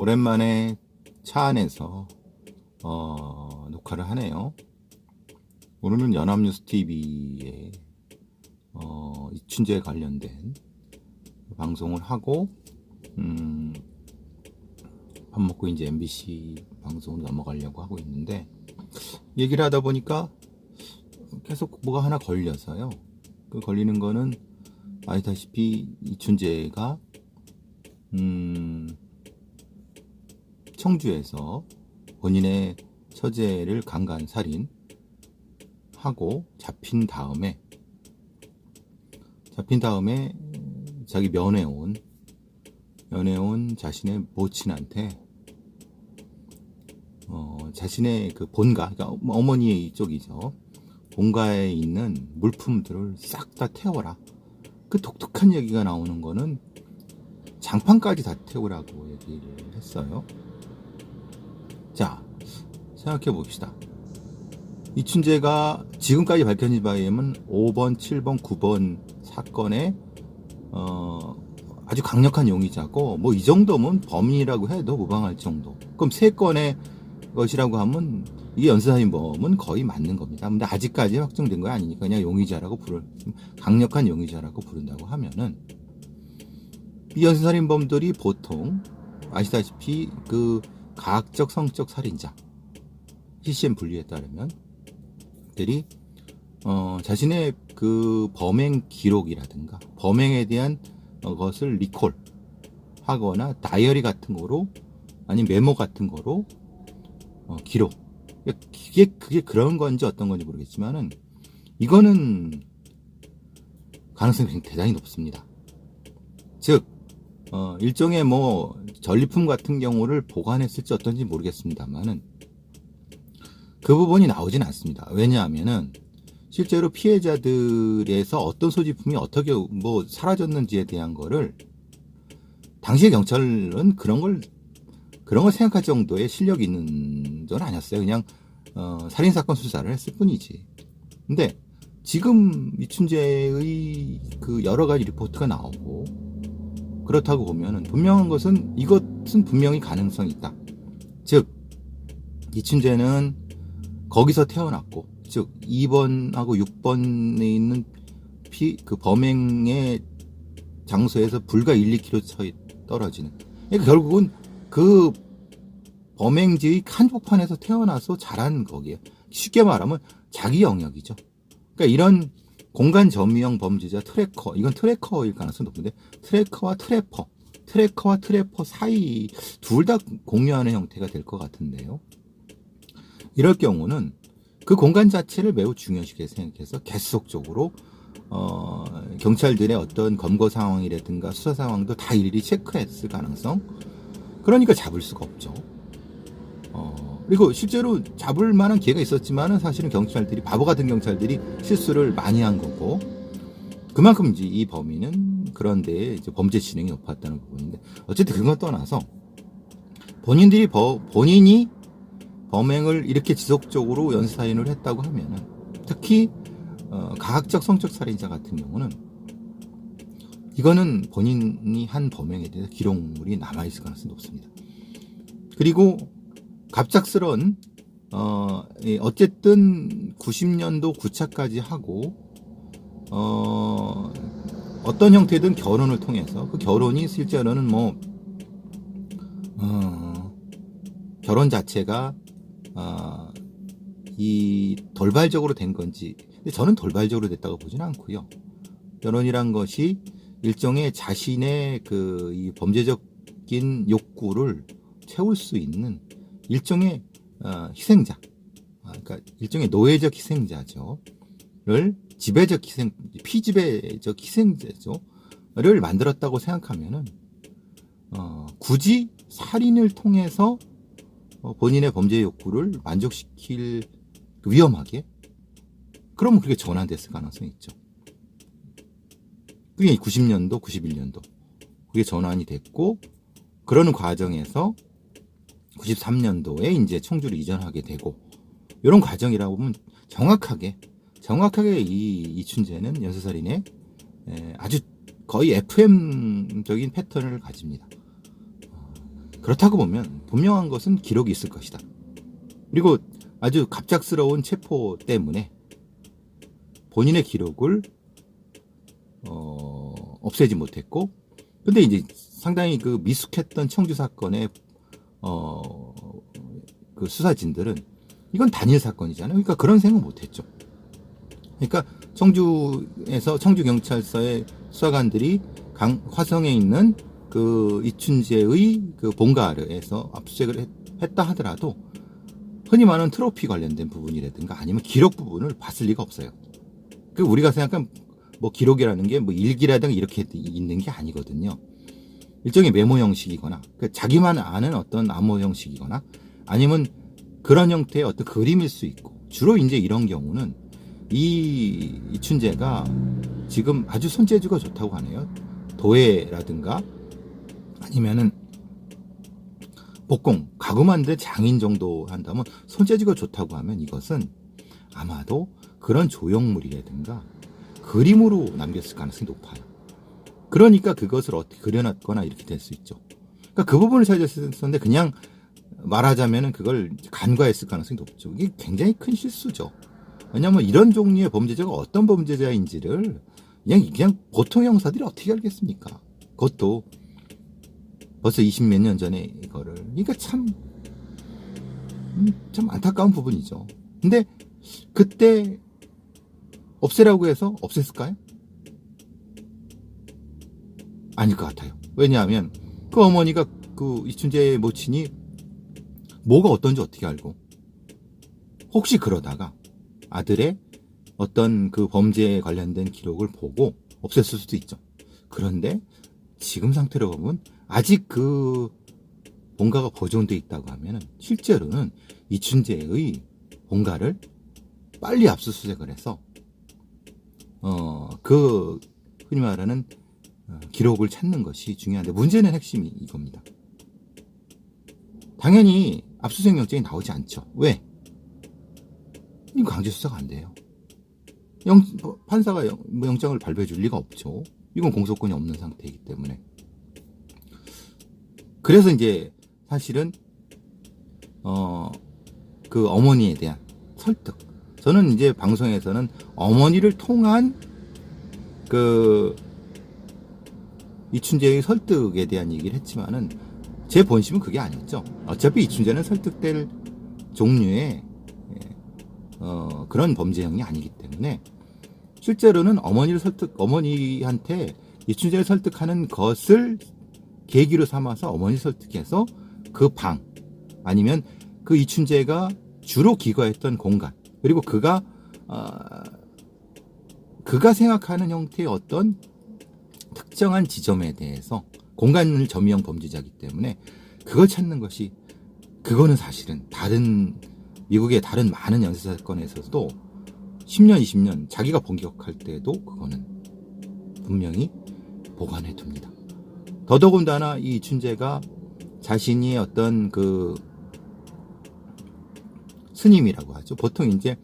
오랜만에 차 안에서 어, 녹화를 하네요. 오늘은 연합뉴스 TV에 어, 이춘재에 관련된 방송을 하고 음, 밥 먹고 이제 MBC 방송으로 넘어가려고 하고 있는데 얘기를 하다 보니까 계속 뭐가 하나 걸려서요. 그 걸리는 거는 아시다시피 이춘재가 음, 청주에서 본인의 처제를 강간 살인 하고 잡힌 다음에 잡힌 다음에 자기 면회 온 면회 온 자신의 모친한테 어, 자신의 그 본가 그러니까 어머니의 이쪽이죠 본가에 있는 물품들을 싹 다 태워라 그 독특한 얘기가 나오는 거는 장판까지 다 태우라고 얘기를 했어요. 자, 생각해 봅시다. 이춘재가 지금까지 밝혀진 바에 의하면 5번, 7번, 9번 사건에 어, 아주 강력한 용의자고 뭐 이 정도면 범인이라고 해도 무방할 정도. 그럼 세 건의 것이라고 하면 이게 연쇄살인범은 거의 맞는 겁니다. 근데 아직까지 확정된 거 아니니까 그냥 용의자라고 부를 강력한 용의자라고 부른다고 하면은 이 연쇄살인범들이 보통 아시다시피 그 가학적 성적 살인자 CCM 분리에 따르면 들이 어, 자신의 그 범행 기록이라든가 범행에 대한 어, 것을 리콜 하거나 다이어리 같은 거로 아니 메모 같은 거로 어, 기록 그게 그게 그런 건지 어떤 건지 모르겠지만은 이거는 가능성이 대단히 높습니다. 즉 어, 일종의 뭐 전리품 같은 경우를 보관했을지 어떤지 모르겠습니다만은 그 부분이 나오진 않습니다. 왜냐하면은 실제로 피해자들에서 어떤 소지품이 어떻게 뭐 사라졌는지에 대한 거를 당시의 경찰은 그런 걸 그런 걸 생각할 정도의 실력이 있는 건 아니었어요. 그냥 어, 살인 사건 수사를 했을 뿐이지. 근데 지금 이춘재의 그 여러 가지 리포트가 나오고 그렇다고 보면은 분명한 것은 이것은 분명히 가능성이 있다. 즉 이춘재는 거기서 태어났고 즉 2번하고 6번에 있는 피, 그 범행의 장소에서 불과 1, 2km 차이 떨어지는 그러니까 결국은 그 범행지의 한복판에서 태어나서 자란 거기에 쉽게 말하면 자기 영역이죠. 그러니까 이런 공간 점유형 범죄자 트래커 이건 트래커일 가능성이 높은데 트래커와 트래퍼 트래커와 트래퍼 사이 둘 다 공유하는 형태가 될 것 같은데요. 이럴 경우는 그 공간 자체를 매우 중요시하게 생각해서 계속적으로 어, 경찰들의 어떤 검거 상황이라든가 수사 상황도 다 일일이 체크했을 가능성 그러니까 잡을 수가 없죠. 어, 그리고 실제로 잡을 만한 기회가 있었지만은 사실은 경찰들이 바보 같은 경찰들이 실수를 많이 한 거고 그만큼 이제 이 범인은 그런데 이제 범죄 진행이 높았다는 부분인데 어쨌든 그건 떠나서 본인들이 버, 본인이 범행을 이렇게 지속적으로 연쇄살인을 했다고 하면은 특히 어, 가학적 성적 살인자 같은 경우는 이거는 본인이 한 범행에 대해서 기록물이 남아 있을 가능성이 높습니다. 그리고 갑작스런 어, 예, 어쨌든 90년도 9차까지 하고 어, 어떤 형태든 결혼을 통해서 그 결혼이 실제로는 뭐 어, 결혼 자체가 어, 이 돌발적으로 된 건지 저는 돌발적으로 됐다고 보지는 않고요. 결혼이란 것이 일종의 자신의 그 이 범죄적인 욕구를 채울 수 있는 일종의 어, 희생자, 아, 그러니까 일종의 노예적 희생자죠.를 지배적 희생, 피지배적 희생자죠.를 만들었다고 생각하면은 어, 굳이 살인을 통해서 어, 본인의 범죄 욕구를 만족시킬 그 위험하게? 그러면 그게 전환됐을 가능성이 있죠. 그게 90년도, 91년도. 그게 전환이 됐고 그러는 과정에서 93년도에 이제 청주를 이전하게 되고 이런 과정이라고 보면 정확하게 정확하게 이 이춘재는 연쇄살인의 아주 거의 FM적인 패턴을 가집니다. 어, 그렇다고 보면 분명한 것은 기록이 있을 것이다. 그리고 아주 갑작스러운 체포 때문에 본인의 기록을 어, 없애지 못했고, 근데 이제 상당히 그 미숙했던 청주 사건의 어, 그 수사진들은 이건 단일 사건이잖아요. 그러니까 그런 생각 못 했죠. 그러니까 청주에서 청주 경찰서의 수사관들이 강, 화성에 있는 그 이춘재의 그 본가에서 압수수색을 했, 했다 하더라도 흔히 말하는 트로피 관련된 부분이라든가 아니면 기록 부분을 봤을 리가 없어요. 그 우리가 생각한 뭐 기록이라는 게 뭐 일기라든가 이렇게 있는 게 아니거든요. 일종의 메모 형식이거나 그 자기만 아는 어떤 암호 형식이거나 아니면 그런 형태의 어떤 그림일 수 있고 주로 이제 이런 경우는 이 이춘재가 지금 아주 손재주가 좋다고 하네요. 도예라든가 아니면은 복공, 가구 만들 장인 정도 한다면 손재주가 좋다고 하면 이것은 아마도 그런 조형물이라든가 그림으로 남겼을 가능성이 높아요. 그러니까 그것을 어떻게 그려놨거나 이렇게 될 수 있죠. 그러니까 그 부분을 찾았었는데 그냥 말하자면은 그걸 간과했을 가능성이 높죠. 이게 굉장히 큰 실수죠. 왜냐하면 이런 종류의 범죄자가 어떤 범죄자인지를 그냥 그냥 보통 형사들이 어떻게 알겠습니까? 그것도 벌써 20 몇 년 전에 이거를 그러니까 참, 음, 참 안타까운 부분이죠. 근데 그때 없애라고 해서 없앴을까요? 아닐 것 같아요. 왜냐하면 그 어머니가 그 이춘재의 모친이 뭐가 어떤지 어떻게 알고 혹시 그러다가 아들의 어떤 그 범죄에 관련된 기록을 보고 없앴을 수도 있죠. 그런데 지금 상태로 보면 아직 그 본가가 보존돼 있다고 하면은 실제로는 이춘재의 본가를 빨리 압수수색을 해서 어 그 흔히 말하는 어, 기록을 찾는 것이 중요한데 문제는 핵심이 이겁니다. 당연히 압수수색 영장이 나오지 않죠. 왜? 이거 강제 수사가 안 돼요. 영, 판사가 영, 뭐 영장을 발부해 줄 리가 없죠. 이건 공소권이 없는 상태이기 때문에. 그래서 이제 사실은 어, 그 어머니에 대한 설득. 저는 이제 방송에서는 어머니를 통한 그 이춘재의 설득에 대한 얘기를 했지만은 제 본심은 그게 아니었죠. 어차피 이춘재는 설득될 종류의 예, 어, 그런 범죄형이 아니기 때문에 실제로는 어머니를 설득, 어머니한테 이춘재를 설득하는 것을 계기로 삼아서 어머니 설득해서 그 방, 아니면 그 이춘재가 주로 기거했던 공간, 그리고 그가, 어, 그가 생각하는 형태의 어떤 특정한 지점에 대해서 공간을 점유형 범죄자이기 때문에 그걸 찾는 것이 그거는 사실은 다른 미국의 다른 많은 연쇄 사건에서도 10년, 20년 자기가 본격할 때도 그거는 분명히 보관해 둡니다. 더더군다나 이 이춘재가 자신이 어떤 그 스님이라고 하죠. 보통 이제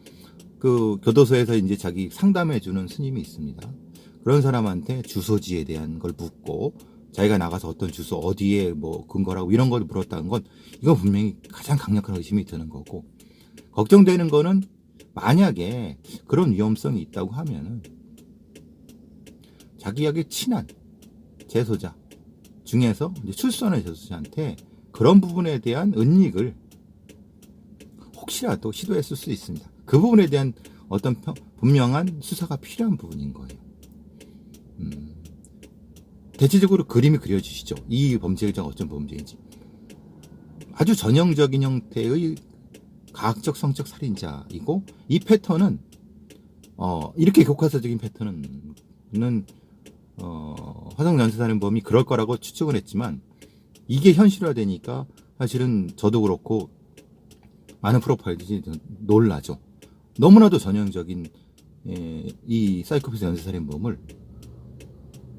그 교도소에서 이제 자기 상담해 주는 스님이 있습니다. 그런 사람한테 주소지에 대한 걸 묻고 자기가 나가서 어떤 주소 어디에 뭐 근거라고 이런 걸 물었다는 건 이건 분명히 가장 강력한 의심이 드는 거고 걱정되는 거는 만약에 그런 위험성이 있다고 하면은 자기에게 친한 재소자 중에서 출소하는 재소자한테 그런 부분에 대한 은닉을 혹시라도 시도했을 수 있습니다. 그 부분에 대한 어떤 평, 분명한 수사가 필요한 부분인 거예요. 음, 대체적으로 그림이 그려지시죠. 이 범죄자가 어떤 범죄인지. 아주 전형적인 형태의 가학적 성적 살인자이고 이 패턴은 어, 이렇게 교과서적인 패턴은 어, 화성 연쇄살인범이 그럴 거라고 추측을 했지만 이게 현실화되니까 사실은 저도 그렇고 많은 프로파일들이 놀라죠. 너무나도 전형적인 예, 이 사이코패스 연쇄살인범을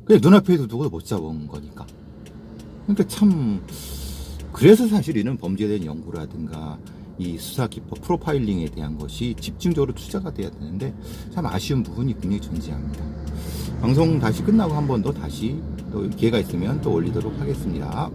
그냥 눈앞에도 두고 못 잡은 거니까. 그러니까 참 그래서 사실 이는 범죄에 대한 연구라든가 이 수사 기법 프로파일링에 대한 것이 집중적으로 투자가 돼야 되는데 참 아쉬운 부분이 굉장히 존재합니다. 방송 다시 끝나고 한 번 더 다시 또 기회가 있으면 또 올리도록 하겠습니다.